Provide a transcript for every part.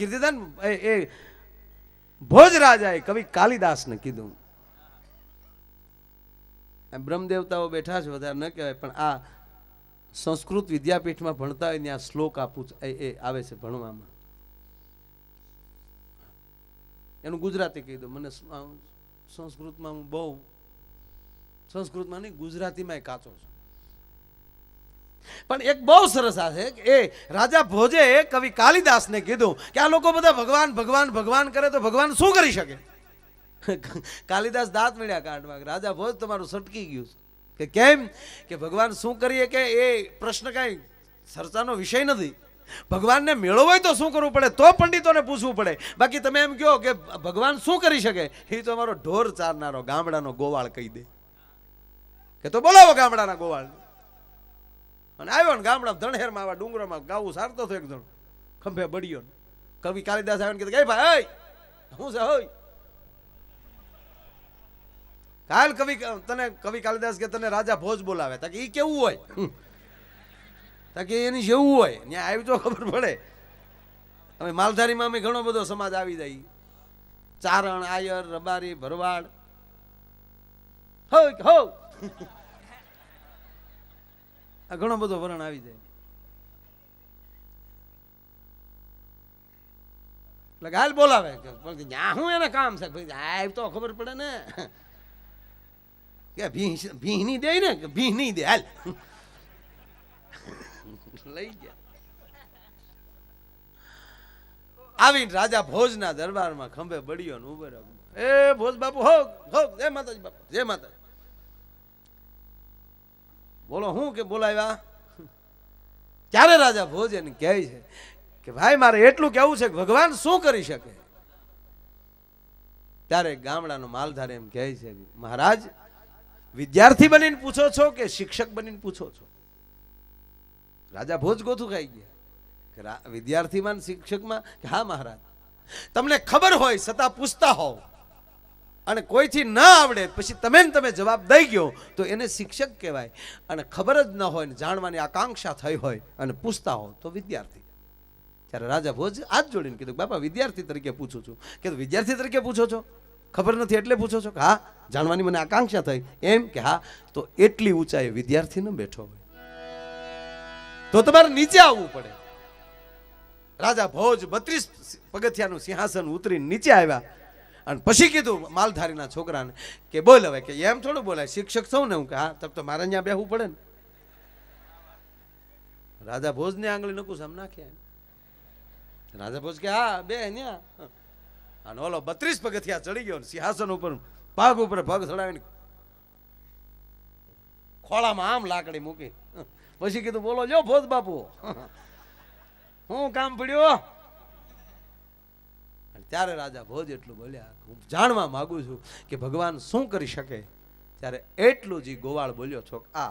કીધી હતા ને, એ એ ભોજરાજાએ કવિ કાલિદાસને કીધું. બ્રહ્મદેવતાઓ બેઠા છે, વધારે ન કહેવાય, પણ આ સંસ્કૃત વિદ્યાપીઠમાં ભણતા હોય ત્યાં શ્લોક આપું એ એ આવે છે ભણવામાં. એનું ગુજરાતી કહી દો મને સંસ્કૃતમાં હું બહુ, સંસ્કૃતમાં નહીં, ગુજરાતીમાં કાચો છું. પણ એક બહુ સરસ આ છે કે એ રાજા ભોજે કવિ કાલિદાસને કીધું કે આ લોકો બધા ભગવાન ભગવાન ભગવાન કરે તો ભગવાન શું કરી શકે? કાલિદાસ દાંત મળ્યા કાઢવા રાજા ભોજ તમારું સટકી ગયું કે કેમ? કે ભગવાન શું કરીએ કે એ પ્રશ્ન કાંઈ ચર્ચાનો વિષય નથી. ભગવાનને મેળવો હોય તો શું કરવું પડે? તો પંડિતોને પૂછવું પડે. બાકી તમે એમ કહો કે ભગવાન શું કરી શકે? એ તો અમારો ઢોર ચારનારો ગામડાનો ગોવાળ કહી દે. કે તો બોલાવો ગામડાના ગોવાળ અને આવ્યો ને ગામડા ધણહેરમાં આવા ડુંગરોમાં ગાવું સારતો થયો એક જણ. ખંભે બળ્યો. કવિ કાલિદાસ આવ્યો ને કીધું કે ભાઈ હું છે હોય કાલ કવિ તને કવિ કાલિદાસ કે તને રાજા ભોજ બોલાવે. તાકે એ કેવું હોય? હમ. તા એની જેવું હોય. ત્યાં આવી તો ખબર પડે. હવે માલધારીમાં અમે ઘણો બધો સમાજ આવી જાય. ચારણ, આયર, રબારી, ભરવાડ. હો હો ઘણો બધો વરણ આવી જાય. એટલે હાલ બોલાવે. જ્યાં હું એને કામ છે આ તો ખબર પડે ને. કે ભીહ ભીહ દે ને ભીહ નહીં દે. હાલ. લઈ ગયા. આવીને રાજા ભોજના દરબારમાં ખંભે બળ્યો ને ઊભો એ ભોજ બાપુ હો હો જય માતાજી બાપુ, જય માતાજી. બોલો, હું કે બોલાવ્યા? ક્યારે રાજા ભોજ એને કહે છે કે ભાઈ, મારે એટલું કહેવું છે કે ભગવાન શું કરી શકે? ત્યારે ગામડાનો માલધાર એમ કહે છે, મહારાજ, વિદ્યાર્થી બનીને પૂછો છો કે શિક્ષક બનીને પૂછો છો? રાજા ભોજ ગોથું ખાઈ ગયા કે વિદ્યાર્થીમાં શિક્ષકમાં? હા, મહારાજ. તમને ખબર હોય છતાં પૂછતા હોવ. અને કોઈથી ન આવડે, પછી તમે તમે જવાબ દઈ ગયો, તો એને શિક્ષક કહેવાય. અને ખબર જ ન હોય ને જાણવાની આકાંક્ષા થઈ હોય અને પૂછતા હો, તો વિદ્યાર્થી. ત્યારે રાજા ભોજ હાથ જોડીને કીધું બાપા, વિદ્યાર્થી તરીકે પૂછું છું. કે વિદ્યાર્થી તરીકે પૂછો છો? ખબર નથી એટલે પૂછો છો? કે, હા, જાણવાની મને આકાંક્ષા થઈ. એમ કે, હા, તો એટલી ઊંચાઈ વિદ્યાર્થી ન બેઠો હોય. તો તમારે નીચે આવવું પડે. રાજા ભોજ બત્રીસ પગથિયાનું સિંહાસન ઉતરી નીચે આવ્યા. અને પછી કીધું માલધારીના છોકરાને કે બોલ હવે, કે એમ થોડું બોલાય. શિક્ષક સૌ ને હું કે, હા, તબ તો મારે અહીંયા બેહવું પડે ને. રાજા ભોજને આંગળી નકું સમ નાખ્યા રાજા ભોજ કે, હા, બે ન્યા. અને ઓલો બત્રીસ પગથિયા ચડી ગયો સિંહાસન ઉપર પગ ઉપર પગ ચડાવીને ખોળામાં આમ લાકડી મૂકી. પછી કીધું, બોલો, જો ભોજ બાપુ. હું કામ પડ્યો ત્યારે રાજા ભોજ એટલું બોલ્યા, હું જાણવા માંગુ છું કે ભગવાન શું કરી શકે? ત્યારે એટલું જ ગોવાળ બોલ્યો છો આ.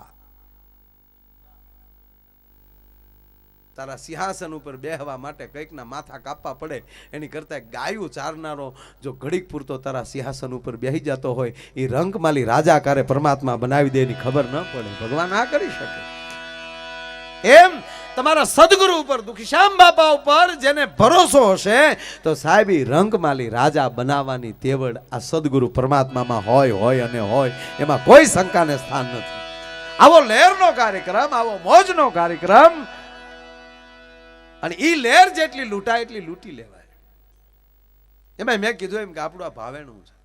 તારા સિંહાસન ઉપર બેહવા માટે કંઈકના માથા કાપવા પડે, એની કરતા ગાયું ચારનારો જો ઘડીક પૂરતો તારા સિંહાસન ઉપર બેહી જતો હોય એ રંગમાલી રાજા કારે પરમાત્મા બનાવી દે એની ખબર ન પડે. ભગવાન આ કરી શકે. એમ તમારા સદગુરુ ઉપર દુખીશ્યામ બાપા ઉપર જેને ભરોસો હશે, તો સાહેબ રંગમાલી રાજા બનાવવાની તેવડ આ સદગુરુ પરમાત્મામાં હોય હોય અને હોય, એમાં કોઈ શંકાને સ્થાન નથી. આવો લહેરનો કાર્યક્રમ, આવો મોજનો કાર્યક્રમ. અને એ લહેર જેટલી લૂંટાય, એટલી લૂંટી લેવાય. એમાં મેં કીધું એમ કે આપણું આ ભાવેણું છે.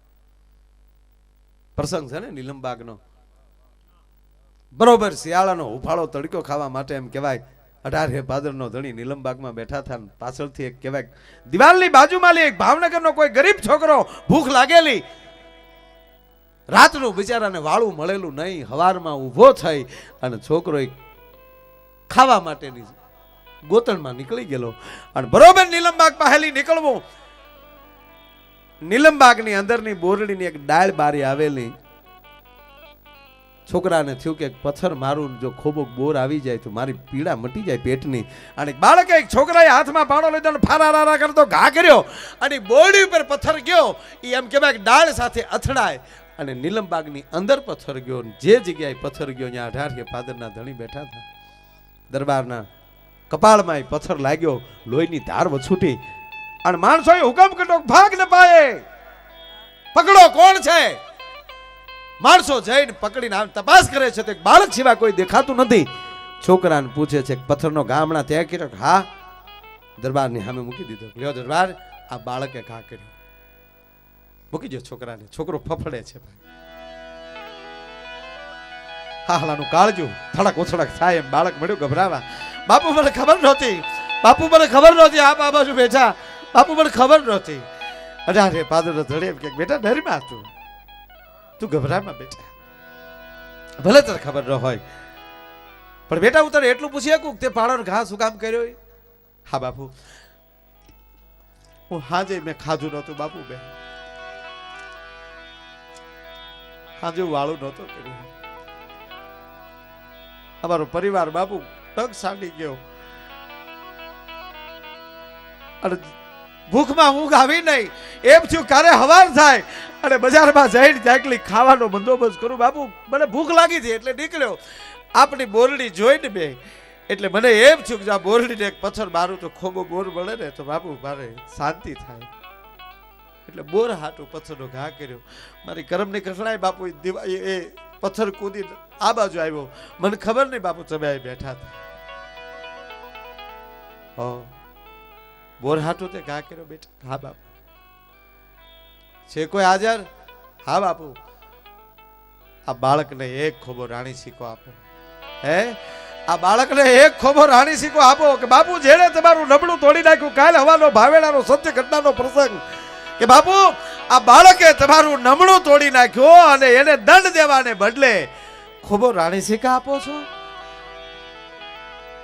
પ્રસંગ છે ને, નીલમબાગનો. બરોબર, શિયાળાનો હુફાળો તડકો ખાવા માટે એમ કહેવાય અઢાર હે ભાદરનો ધણી નીલમબાગમાં બેઠા હતા પાછળથી એક કહેવાય, દિવાલની બાજુમાં એક ભાવનગરનો કોઈ ગરીબ છોકરો, ભૂખ લાગેલી. રાતનું બિચારાને વાળું મળેલું નહીં, હવારમાં ઊભો થઈ અને છોકરો ખાવા માટેની ગોતણમાં નીકળી ગયેલો. અને બરોબર નીલમબાગ પહેલી નીકળવું. નીલમબાગની અંદરની બોરડીની એક ડાળ બારી આવેલી. છોકરાને થયું કે પથ્થર મારું જો ખોબો બોર આવી જાય તો મારી પીડા મટી જાય પેટની. અને બાળકે એક છોકરાએ હાથમાં પાણો લીધો અને ફારારારા કરતો ઘા કર્યો અને બોરડી ઉપર પથ્થર ગયો. એ એમ કહેવાય ડાળ સાથે અથડાય અને નીલમબાગની અંદર પથ્થર ગયો જે જગ્યાએ પથ્થર ગયો ત્યાં અઢાર કે પાદરના ધણી બેઠા હતા. દરબારના કપાળમાં પથ્થર લાગ્યો, લોહીની ધાર વછૂટી. અને માણસોએ હુકમ કર્યો ભાગ ન પાયે. પકડો કોણ છે? માણસો જઈને પકડીને આમ તપાસ કરે છે તો બાળક સિવાય કોઈ દેખાતું નથી. છોકરાને પૂછે છે પથ્થરનો ગામડા ત્યાં કર્યો હા, દરબારની સામે મૂકી દીધો. લ્યો દરબાર, આ બાળકે ઘા કર્યો. મૂકી દો છોકરાને. છોકરો ફફડે છે ભાઈ. હાલાનું કાળજો. થડક ઉથડક થાય એમ બાળક મળ્યું ગભરાવા. બાપુ મને ખબર નહોતી. બાપુ મને ખબર નહોતી આ આ બાજુ બેઠા બાપુ મને ખબર નહોતી. અઢારે પાદર ધડે કે, બેટા ડરમાં તું તું ગભરામાં બેટા. ભલે તને ખબર ન હોય. પણ બેટા, હું તને એટલું પૂછી શકું તે પાડો ઘા શું કામ કર્યો હા, બાપુ. હું હાજે મેં ખાધું નહોતું, બાપુ બે હાજે વાળું નહોતો કર્યું. અમારો પરિવાર બાપુ ટગ સાંડી ગયો. અને ભૂખમાં ઊંઘ આવી નહીં. એમ થયું ક્યારે હવાર થાય અને બજારમાં જઈને ચાકલી ખાવાનો બંદોબસ્ત કરું. બાપુ, મને ભૂખ લાગી હતી એટલે નીકળ્યો. આપણી બોરડી જોઈને બે. એટલે મને એમ થયું કે આ બોરડીને એક પથ્થર મારું તો ખોબો બોર મળે ને, તો બાપુ, મારે શાંતિ થાય. એટલે બોર હાટું પથ્થરનો ઘા કર્યો. મારી કરમની કસણાય બાપુ, એ પથ્થર કૂદી આ બાજુ આવ્યો. મને ખબર નહીં બાપુ તમે અહીં બેઠા હતા. બોર હાટું તે ઘા કર્યો બેટા. હા બાપુ. છે કોઈ હાજર? હા બાપુ. આ બાળકને એક ખોબો રાણી શીખો આપો. હે? આ બાળકને એક ખોબો રાણી શીખો આપો કે બાપુ, જેણે તમારું નબળું તોડી નાખ્યું, કાલ હવાનો ભાવેડાનો સત્ય ઘટનાનો પ્રસંગ. કે બાપુ, આ બાળકે તમારું નમણું તોડી નાખ્યું અને એને દંડ દેવાને બદલે ખોબો રાણી શીખા આપો છો?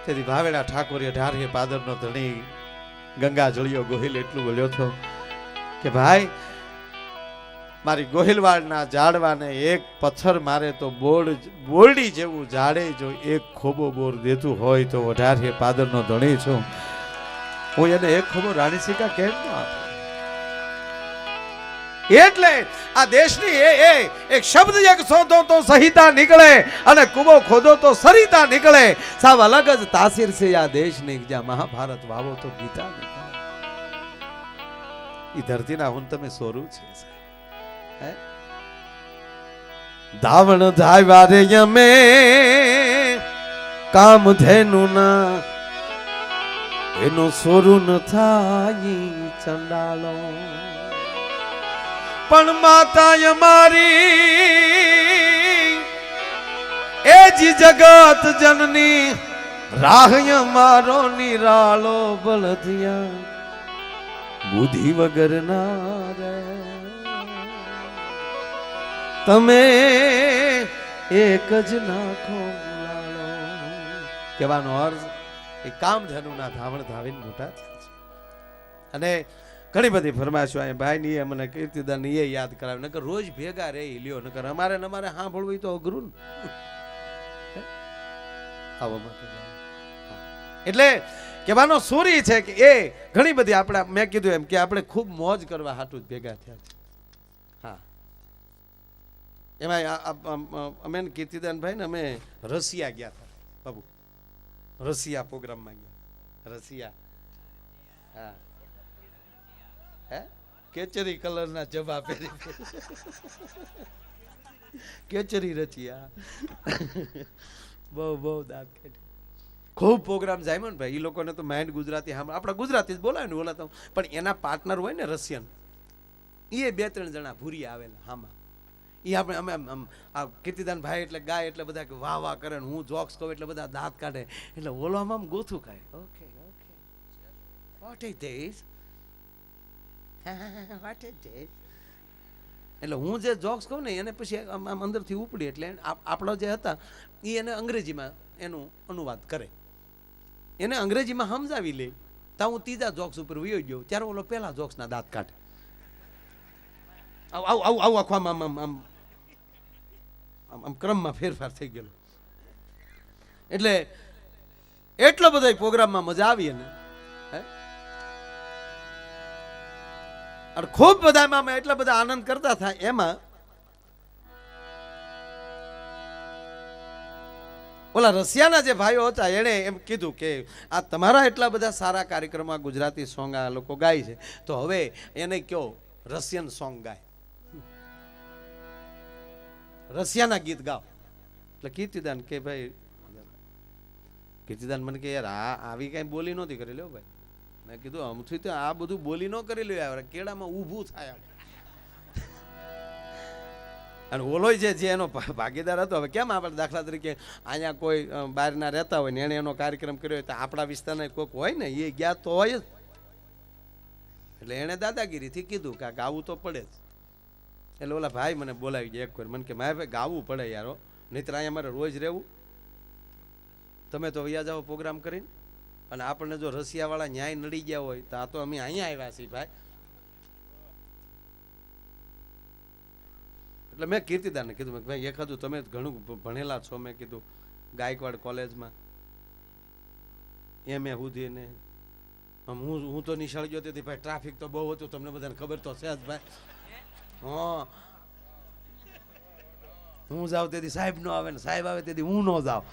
તેથી ભાવેડા ઠાકોરીએ ઢારીએ પાદરનો ધણી ગંગા જળિયો ગોહિલ એટલું બોલ્યો છો કે ભાઈ, મારી ગોહિલવાડના ઝાડવાને એક પથ્થર મારે તો બોર્ડ બોરડી જેવું ઝાડે જો એક ખોબો બોર દેતું હોય તો અઢારે પાદરનો ધણી છું. હું એને એક ખોબો રાણી સિક્કા કેમ ન આપું? એટલે આ દેશની એ એ એક શબ્દ એક શોધો તો સહિતા નીકળે અને કુબો ખોદો તો સરિતા નીકળે સાવ અલગ જ તાસીર છે આ દેશની જ્યાં મહાભારત વાવો તો ગીતા નીકળે ઈ ધરતીના હું તમે સોરું છે, સાહેબ. હે? ધાવણ ધાવ્યા રે યમે, કામ ધેનું ના, એનો સોરું ન થાય ચંડાલો પણ માતા અમારી એ જ જગત જનની રાહ્ય મારો નિરાળો બળદિયા બુદ્ધિ વગર ના રે તમે એક જ નાખો કહેવાનો અર્થ, એ કામધનુના ધાવણ ધાવીને મોટા થયા છે. અને ઘણી બધી ફરમાશો અહીં ભાઈની એ મને કીર્તિદાન એ યાદ કરાવે. નકર રોજ ભેગા રહે લ્યો, નકર અમારે ને અમારે સાંભળવું તો અઘરું ને. આવો. એટલે કહેવાનો સૂરી છે કે એ ઘણી બધી આપણે, મેં કીધું એમ કે આપણે ખૂબ મોજ કરવા હાટું જ ભેગા થયા છે. હા. એમાં અમે કીર્તિદાનભાઈ ને અમે રશિયા ગયા હતા. બાબુ રશિયા પ્રોગ્રામમાં ગયા રશિયા હા. હે? કેચરી કલરના જબા પહેરી કેચરી રચિયા બહુ બહુ દાંત કાઢી. ખૂબ પ્રોગ્રામ જાય ભાઈ એ લોકોને તો માઇન્ડ ગુજરાતી હા આપણા ગુજરાતી જ બોલાવે ને બોલાતા પણ એના પાર્ટનર હોય ને રશિયન એ બે ત્રણ જણા ભૂરી આવેલા હામાં. એ આપણે અમે આમ- આ કીર્તિદાન ભાઈ એટલે ગાય એટલે બધા કે વાહ વાહ કરે હું જોક્સ કહું એટલે બધા દાંત કાઢે. એટલે ઓલો આમ ગોથું ખાય. Okay okay what is this what is એટલે હું જે જોક્સ કહું ને, એને પછી આમ અંદરથી ઉપડી. એટલે આપ- આપણો જે હતા એ એને અંગ્રેજીમાં એનું અનુવાદ કરે. એને અંગ્રેજીમાં સમજાવી લે. તો હું ત્રીજા જોક્સ ઉપર વયો ગયો. ત્યારે ઓલો પહેલા જોક્સના દાંત કાઢે. આવું આવું આવું આખું આમ આમ આમ આમ ક્રમમાં ફેરફાર થઈ ગયેલો. એટલે એટલો બધો પ્રોગ્રામમાં મજા આવી એને. અને ખૂબ બધા એમાં અમે એટલા બધા આનંદ કરતા હતા. એમાં ઓલા રશિયાના જે ભાઈઓ હતા, એણે એમ કીધું કે આ તમારા એટલા બધા સારા કાર્યક્રમમાં ગુજરાતી સોંગ આ લોકો ગાય છે. તો હવે એને કયો રશિયન સોંગ ગાય. રશિયાના ગીત ગાઓ. એટલે કીર્તિદાન કે ભાઈ, કીર્તિદાન મને કે યાર આ આવી કઈ બોલી નહોતી કરી લ્યો ભાઈ. મેં કીધું આમથી તો આ બધું બોલી ન કરી યાર, કેળામાં ઊભું થાય. અને ઓલો જે જે એનો ભાગીદાર હતો, હવે કેમ આપણે દાખલા તરીકે અહીંયા કોઈ બહારના રહેતા હોય ને એણે એનો કાર્યક્રમ કર્યો હોય તો આપણા વિસ્તારના કોઈક હોય ને, એ ગયા તો હોય જ. એટલે એણે દાદાગીરીથી કીધું કે આ ગાવું તો પડે જ. એટલે ઓલા ભાઈ મને બોલાવી ગયા એક વાર. મને કે, મારે ભાઈ ગાવું પડે યારો નહીતર અહીંયા મારે રોજ રહેવું. તમે તો વૈયા જાઓ પ્રોગ્રામ કરીને. અને આપણને જો રશિયાવાળા ન્યાય નડી ગયા હોય, તો આ તો અમે અહીંયા આવ્યા છીએ ભાઈ. એટલે મેં કીર્તિદાનને કીધું, મેં ભાઈ, એક હતું તમે ઘણું ભણેલા છો. મેં કીધું, ગાયકવાડ કોલેજમાં. એમ એ સુધી ને આમ હું હું તો નિશાળ ગયો તેથી ભાઈ ટ્રાફિક તો બહુ હતું, તમને બધાને ખબર તો છે જ ભાઈ. હા. હું જાઉં તેથી સાહેબ નો આવે ને સાહેબ આવે તેથી હું ન જાઉં.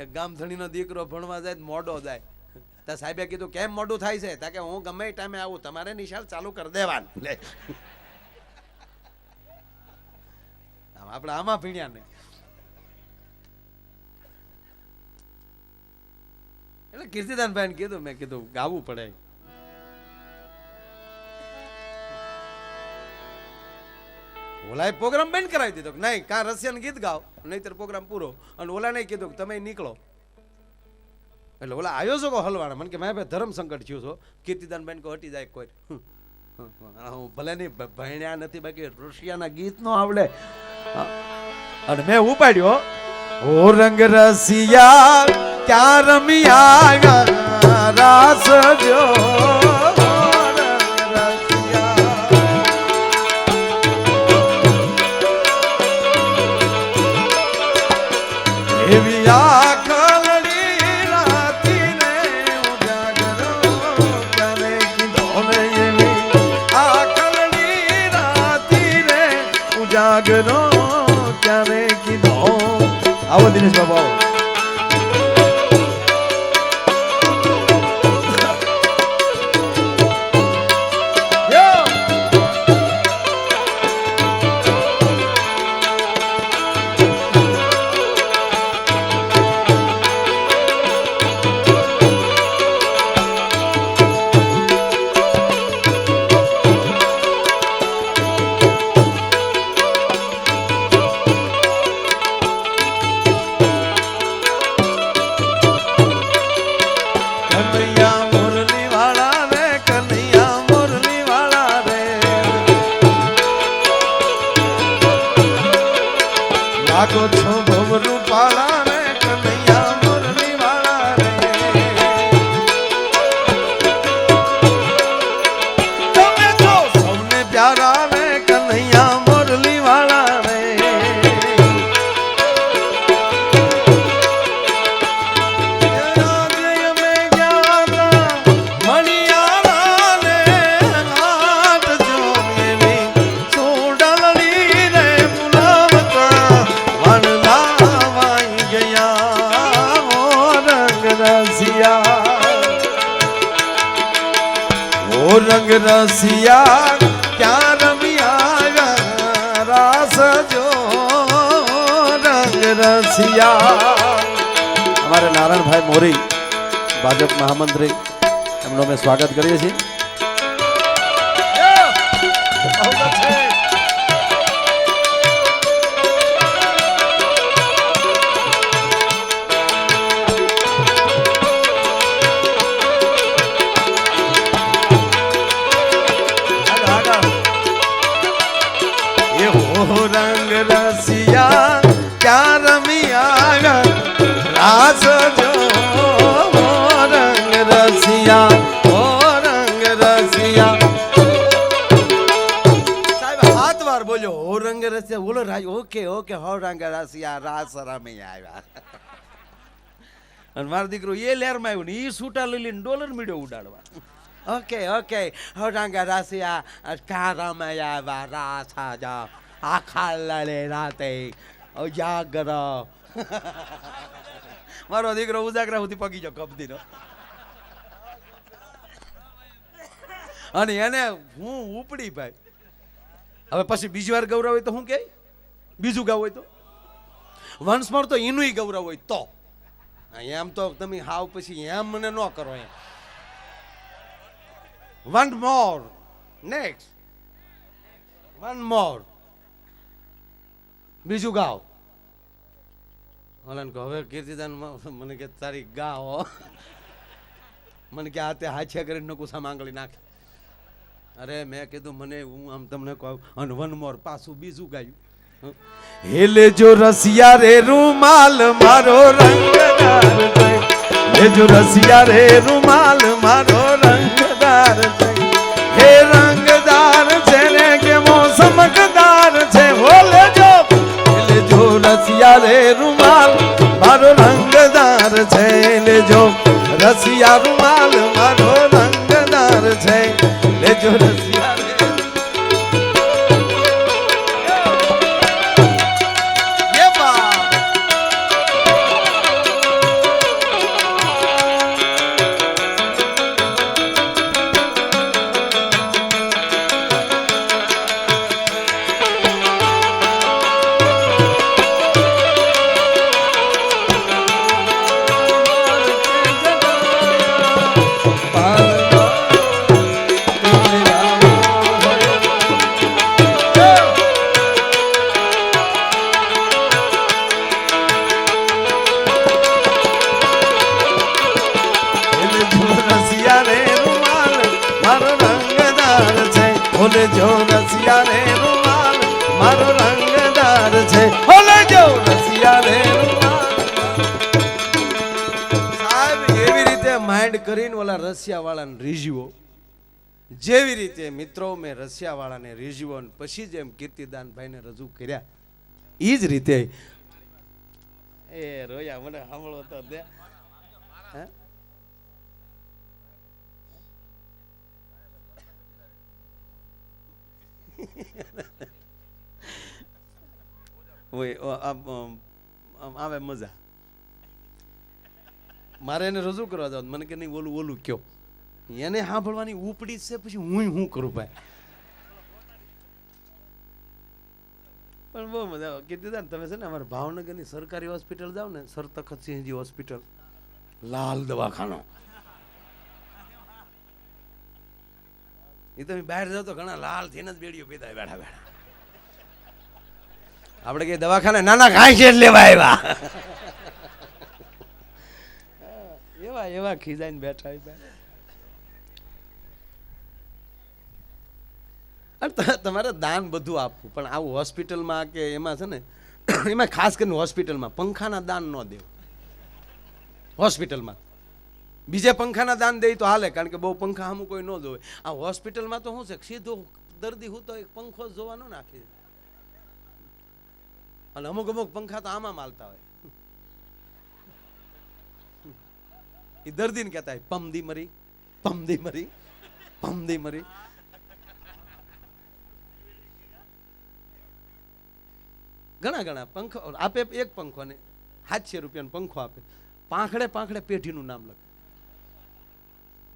એક ગામધણીનો દીકરો ભણવા જાય મોડો જાય. તો સાહેબે કીધું, કેમ મોડું થાય છે? તા કે, હું ગમે એ ટાઈમે આવું, તમારે નિશાળ ચાલુ કરી દેવાનું. આપણે આમાં ભીણ્યા નહીં. એટલે કીર્તિદાનભાઈ કીધું, મેં કીધું, ગાવું પડે. ઓલાએ પ્રોગ્રામ બંધ કરાવી દીધો નહીં, કાં રશિયન ગીત ગાઓ, નહીતર પ્રોગ્રામ પૂરો. અને ઓલાને કીધું કે તમે નીકળો. એટલે ઓલા આયોજકો હલવાના, મને કે મેં ભાઈ ધર્મ સંકટ થયું છો કીર્તિદાન બેન કો હટી જાય કોઈ. હું ભલે નહીં ભણ્યા નથી, બાકી રશિયાના ગીત નો આવડે. અને મેં ઉપાડ્યો, ઓ રંગ રસિયા, ક્યાં રમિયા રાસ જો રંગ રસિયા, ક્યાં રમિયા, રાસ જો રંગ રસિયા. અમારે નારાયણભાઈ મોરી, ભાજપ મહામંત્રી, એમનો અમે સ્વાગત કરીએ છીએ. રાસ જો રંગ રસિયા, ઓ રંગ રસિયા. સાહેબ, હાથ વાર બોલ્યો. હો રંગ રસિયા, બોલો રાજ. ઓકે ઓકે, હો રંગ રસિયા, રાસ રમિયા આવ્યા. અને મારો દીકરો એ લહેરમાં આવ્યું ને એ સૂટા લઈ લઈને ડોલર મીડ્યો ઉડાડવા. ઓકે ઓકે, હો રંગ રસિયા, કા રમયા આવ્યા, રાસ જા. આખા લડે રાતે ઉજાગર. મારો દીકરો ઉજાગરા સુધી પગી ગયો કબદીનો અને એને હું ઉપડી ભાઈ. હવે પછી બીજી વાર ગૌરવ હોય તો હું કે બીજું ગાવ હોય તો? વન્સ મોર તો એનું ગૌરવ હોય તો. એમ તો તમે હાવ પછી એમ મને ન કરો એમ. One more next one more બીજું ગાવ. ઓલાને કહો, હવે કીર્તિદાન મને કે તારી ગાઓ મને કે આ તે હાથિયા કરીને નકુસા માંગળી નાખે. અરે મેં કીધું, મને હું આમ તમને કહું, અને વન મોર પાછું બીજું ગાયું. હેલે જો રસિયા રે રૂમાલ, મારો રંગદાર હે જો રસિયા રે રૂમાલ, મારો રંગદાર હે રંગદાર છે ને કે મોસમકદાર છે. હોલે જો હેલે જો રસિયા રે રૂમાલ મારો રંગદાર છે. લેજો રસિયા રૂમાલ મારો રંગદાર છે. લેજો રસિયા કરીને ઓલા રશિયાવાળાને રીઝવો જેવી રીતે મિત્રો મેં રશિયાવાળાને રીઝવો અને પછી જ એમ કીર્તિદાનભાઈને રજૂ કર્યા. એ જ રીતે. એ રોયા મને સાંભળો તો દે. આવે મજા. મારે એને રજૂ કરવા જાવ મને કે નહીં, ઓલું ઓલું કયો. એને સાંભળવાની ઉપડી છે, પછી હું હું કરું ભાઈ? પણ બહુ મજા કીધું તા ને, તમે છે ને અમારે ભાવનગરની સરકારી હોસ્પિટલ જાઓ ને સર તખતસિંહજી હોસ્પિટલ, લાલ દવાખાનો. એ તમે બહાર જાઓ તો ઘણા લાલ થઈને જ બેડીઓ પીતા બેઠા બેઠા. આપણે કે દવાખાને નાના ઘાય છે લેવા આવ્યા. એવા એવા ખીજાઈને બેઠા ભાઈ. તમારે દાન બધું આપવું, પણ આવું હોસ્પિટલમાં કે એમાં છે ને, એમાં ખાસ કરીને હોસ્પિટલમાં પંખાના દાન ન દેવું. હોસ્પિટલમાં. બીજે પંખાના દાન દે તો હાલે, કારણ કે બહુ પંખા અમુક કોઈ ન જોવે. આ હોસ્પિટલમાં તો શું છે, સીધો દર્દી હું તો એક પંખો જોવાનો નાખી. અને અમુક અમુક પંખા તો આમાં માલતા હોય. એ દર્દીને કહેતા હોય પમદી મરી પમદી મરી પમદી મરી. ઘણા ઘણા પંખો, આપે એક પંખો ને સાતસો રૂપિયાનો પંખો આપે. પાંખડે પાંખડે પેઢીનું નામ લખે.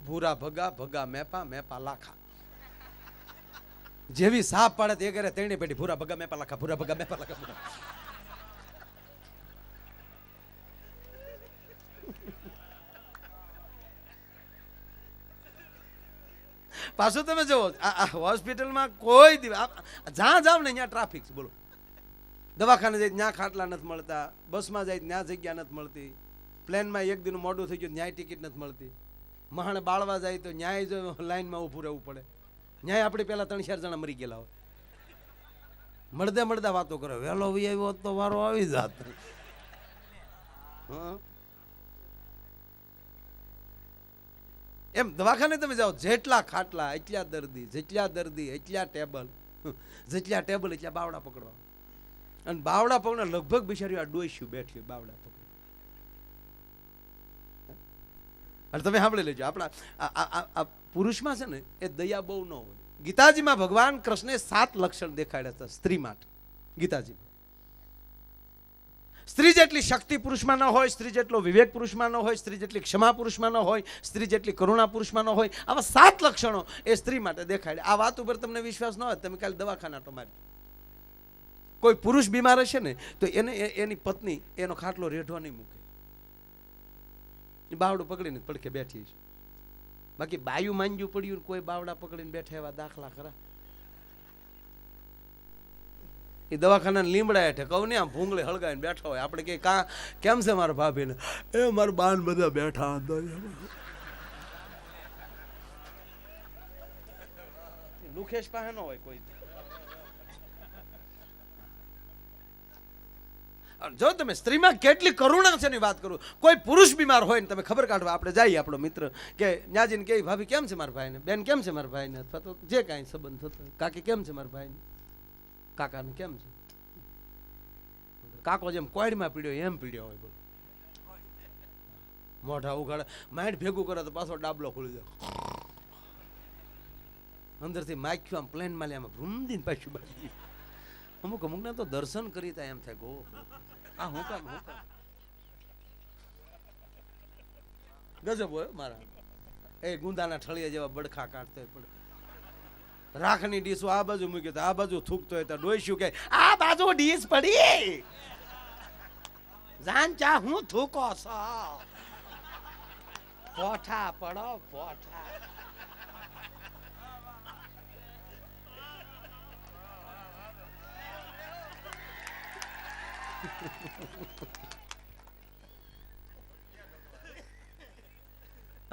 ભૂરા ભગા ભગા મેપા મેપા લાખા. જેવી સાપ પાડે તે કરે તેણી પેઢી ભૂરા ભગા, મેપા લાખા, ભૂરા ભગા, મેપા લાખા પાછું તમે જુઓ, આ હોસ્પિટલમાં કોઈ દિવસ જ્યાં જાવ ને ત્યાં ટ્રાફિક બોલો. દવાખાને જાય, ત્યાં ખાટલા નથી મળતા, બસમાં જાય, ત્યાં જગ્યા નથી મળતી. પ્લેનમાં એક દિન મોડું થઈ ગયું ન્યાય ટિકિટ નથી મળતી. મહાણે બાળવા જાય તો ન્યાય જો લાઈનમાં ઊભું રહેવું પડે. ન્યાય આપણે પહેલાં ત્રણ ચાર જણા મરી ગયેલા હોય. મળદે મળદે વાતો કરે વહેલો વી આવ્યો તો વારો આવી જાત. હં? એમ દવાખાને તમે જાઓ, જેટલા ખાટલા, એટલા દર્દી, જેટલા દર્દી, એટલા ટેબલ. જેટલા ટેબલ, એટલા બાવડા પકડવા. અને બાવડા પકડવા લગભગ બિચારી આ ડોસ્યું બેઠ્યું બાવડા પકડવા અને તમે સાંભળી લેજો, આપણા પુરુષમાં છે ને, એ દયા બહુ ન હોય. ગીતાજીમાં ભગવાન કૃષ્ણે સાત લક્ષણ દેખાડ્યા હતા સ્ત્રી માટે. ગીતાજીમાં. સ્ત્રી જેટલી શક્તિ પુરુષમાં ન હોય, સ્ત્રી જેટલો વિવેક પુરુષમાં ન હોય, સ્ત્રી જેટલી ક્ષમા પુરુષમાં ન હોય, સ્ત્રી જેટલી કરુણા પુરુષમાં ન હોય, આવા સાત લક્ષણો એ સ્ત્રી માટે દેખાડે. આ વાત ઉપર તમને વિશ્વાસ ન હોય, તમે કાલે દવાખાના તો મારી કોઈ પુરુષ બીમાર હશે ને, તો એને એની પત્ની એનો ખાટલો રેઢો નહીં મૂકે. બાવડું પકડીને પડખે બેઠી છે. બાકી બાયું માંજ્યું પડ્યું કોઈ બાવડા પકડીને બેઠા એવા દાખલા ખરા. એ દવાખાના લીમડા હેઠે કહું ને આમ ભૂંગળે હળગાવીને બેઠા હોય. આપણે કે કા કેમ છે મારા ભાભીને? એ મારા બાન બધા બેઠા અંદર. લુખેશ પાસે ન હોય કોઈ. જો તમે સ્ત્રીમાં કેટલી કરુણા છે ની વાત કરું. કોઈ પુરુષ બીમાર હોય ને તમે ખબર કાઢવા આપણે જઈએ આપણો મિત્ર કે ન્યાજીને કે ભાભી કેમ છે મારા ભાઈને? બેન કેમ છે મારા ભાઈને? અથવા તો જે કાંઈ સંબંધ થતો કાકી કેમ છે મારા ભાઈને? કાકાને કેમ છે? કાકો જેમ કોઈડમાં પીડ્યો, એમ પીડ્યો હોય બોલો. મોઢા ઉઘાડે. માઇન્ડ ભેગું કરે તો પાછો ડાબલો ખુલી જાય. અંદરથી માખ્યું આમ પ્લેન લે, આમ રૂમદીન પાછું બાકી. અમુક અમુકને તો દર્શન કરી એમ થાય, ગો. આ હું કામ હું કામ? ગજબ હોય મારા. એ ગુંદાના ઠળિયા જેવા બડખા કાઢતો પડે રાખની ડીશો આ બાજુ મૂકી તો આ બાજુ થૂકતો હોય તો ડોઈશું કે, આ બાજુ ડીશ પડી. જાન ચા હું થૂકો છો? પોઠા પડો પોઠા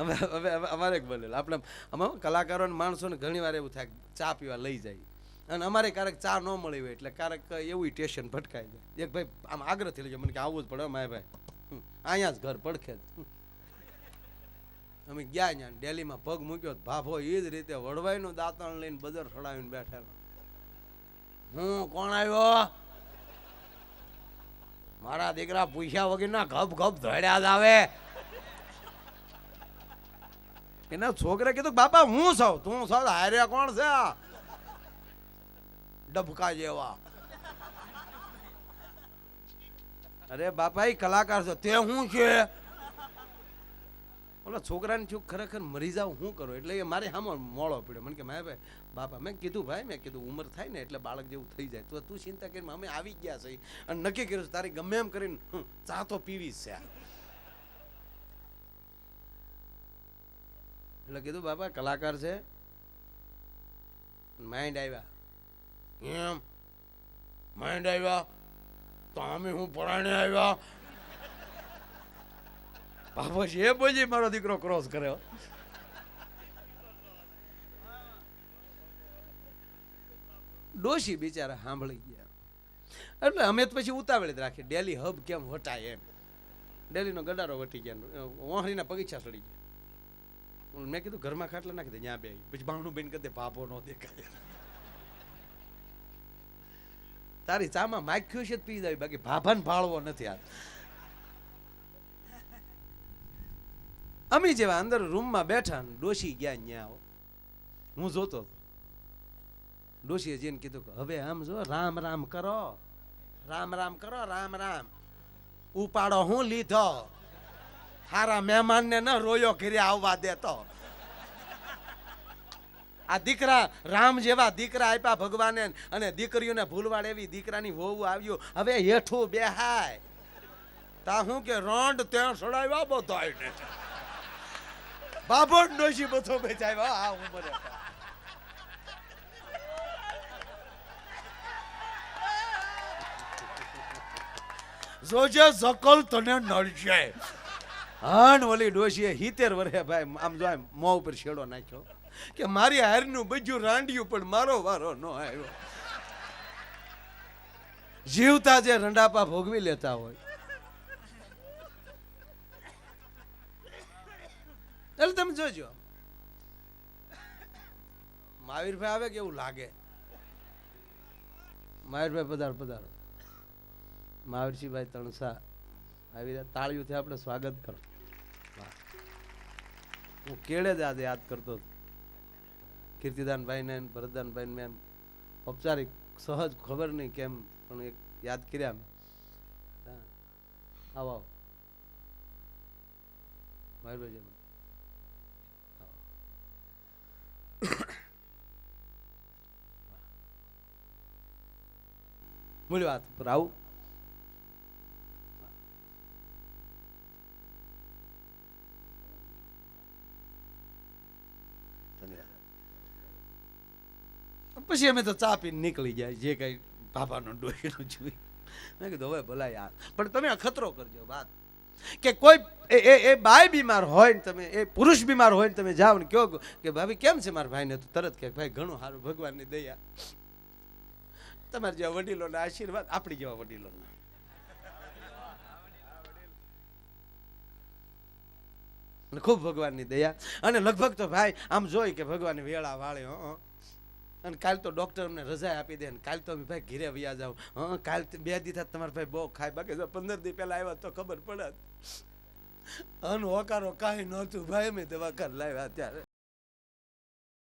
અમે હવે અમારે બનેલું આપણે અમે કલાકારો માણસોને ઘણી વાર એવું થાય ચા પીવા લઈ જાય. અને અમારે ક્યારેક ચા ન મળી હોય એટલે ક્યારેક એવું ટેશન ભટકાઈ જાય. એક ભાઈ આમ આગ્રહથી લઈ જાય મને કે આવવું જ પડે માય ભાઈ અહીંયા જ ઘર પડખે જ. અમે ગયા ત્યાં, ડેલીમાં પગ મૂક્યો, ભાભો એ જ રીતે વડવાઈનું દાંતણ લઈને બદર સડાવીને બેઠેલો. હું, કોણ આવ્યો? મારા દીકરા પૂછ્યા વગરના ગપ ગપ ધડ્યા જ આવે. એના છોકરા કીધું બાપા હું સૌ તું સૌ હાર્યા કોણ છે? ડબકા જેવા. અરે બાપા એ કલાકાર છે તે હું છે? ઓલા છોકરાને થયું ખરેખર મરી જાવ હું કરું? એટલે એ મારે સામે મોળો પડ્યો. મને કે મારે ભાઈ બાપા મેં કીધું ભાઈ મેં કીધું ઉંમર થાય ને એટલે બાળક જેવું થઈ જાય. તો તું ચિંતા કરીને અમે આવી ગયા છે અને નક્કી કર્યું તારી ગમે એમ કરીને હમ, ચા તો પીવી છે. એટલે કીધું, બાપા, કલાકાર છે. માઇન્ડ આવ્યા. એમ માઇન્ડ આવ્યા? તો અમે હું પરાણે આવ્યા? બાપા છે બોલી મારો દીકરો ક્રોસ કર્યો. ડોશી બિચારા સાંભળી ગયા. એટલે અમે તો પછી ઉતાવળી જ રાખી ડેલી હબ કેમ વટાય એમ. ડેલીનો ગડારો વટી ગયા. ઓહરીના પગીચા સડી ગયા. મેં કીધું ઘરમાં ખાટલા નાખી દે ત્યાં બે પછી બાણું બેન કરી ભાભો ન દેખાય. તારી ચામાં માખ્યું છે પી જાય, બાકી ભાભાને ભાળવો નથી આ અમે જેવા અંદર રૂમમાં બેઠા ને ડોશી ગયા ન્યા હું. જોતો. ડોશીએ જઈને કીધું કે હવે આમ જો, રામ રામ કરો. રામ રામ કરો, રામ રામ. ઉપાડો હું લીધો. હારા મહેમાનને ન રોયો, ઘરે આવવા દેતો આ દીકરા રામ જેવા દીકરા આપ્યા ભગવાને અને દીકરીઓને ભૂલવાડ એવી દીકરાની વહુ આવ્યું. હવે હેઠું બેહાય. તા હું કે રોંડ ત્યાં સડાવ્યા બધો આવીને. બાબો નોશી બધો બેચાવ્યો આ ઉંમરે. જોજે જકલ તને નડશે હાન ઓલી ડોશીએ હિતેર વર્ષે ભાઈ, આમ જો મોં ઉપર છેડો નાખ્યો. કે મારી હારનું બજ્યું રાંડ્યું, પણ મારો વારો ન આવ્યો. જીવતા જે રંડાપા ભોગવી લેતા હોય. એટલે તમે જોજો. મહાવીરભાઈ આવે કેવું લાગે? મહાવીરભાઈ પધારો પધારો. મહાવીરસિંહભાઈ તણસા. આવી તાળીઓથી આપણે સ્વાગત કરો. હું કેળે જ આજે યાદ કરતો કીર્તિદાનભાઈને ભરતદાનભાઈને મેં ઔપચારિક, સહજ ખબર નહીં કેમ, પણ એક યાદ કર્યા મેં. આવો આવો. મયુરભાઈ જય મૂળ વાત પર આવું. પછી અમે તો ચા પીને નીકળી જાય, જે કઈ બાબાનો ડોહીનો જોઈ મેં કીધું હવે ભલા યાર. પણ તમે અખતરો કરજો, વાત. કે કોઈ એ એ બાય બીમાર હોય ને તમે, એ પુરુષ બીમાર હોય ને તમે જાઓ ને કહો કે ભાભી, કેમ છે મારા ભાઈને તરત કે, ભાઈ, ઘણું સારું, ભગવાનની દયા. તમારા જેવા વડીલોના આશીર્વાદ, આપણી જેવા વડીલોના. ખૂબ ભગવાનની દયા. અને લગભગ તો ભાઈ, આમ જોઈ કે ભગવાનની વેળા વાળે, હં અને કાલ તો ડૉક્ટર અમને રજા આપી દે કાલ તો અમે ભાઈ ઘીરે વ્યા જાવ હં કાલ બે દી થાય તમારા ભાઈ બહુ ખાય બાકી પંદર દી પહેલાં આવ્યા તો ખબર પડત. અન હોકારો કાંઈ નહોતું ભાઈ, અમે દવાખાન લાવ્યા ત્યારે.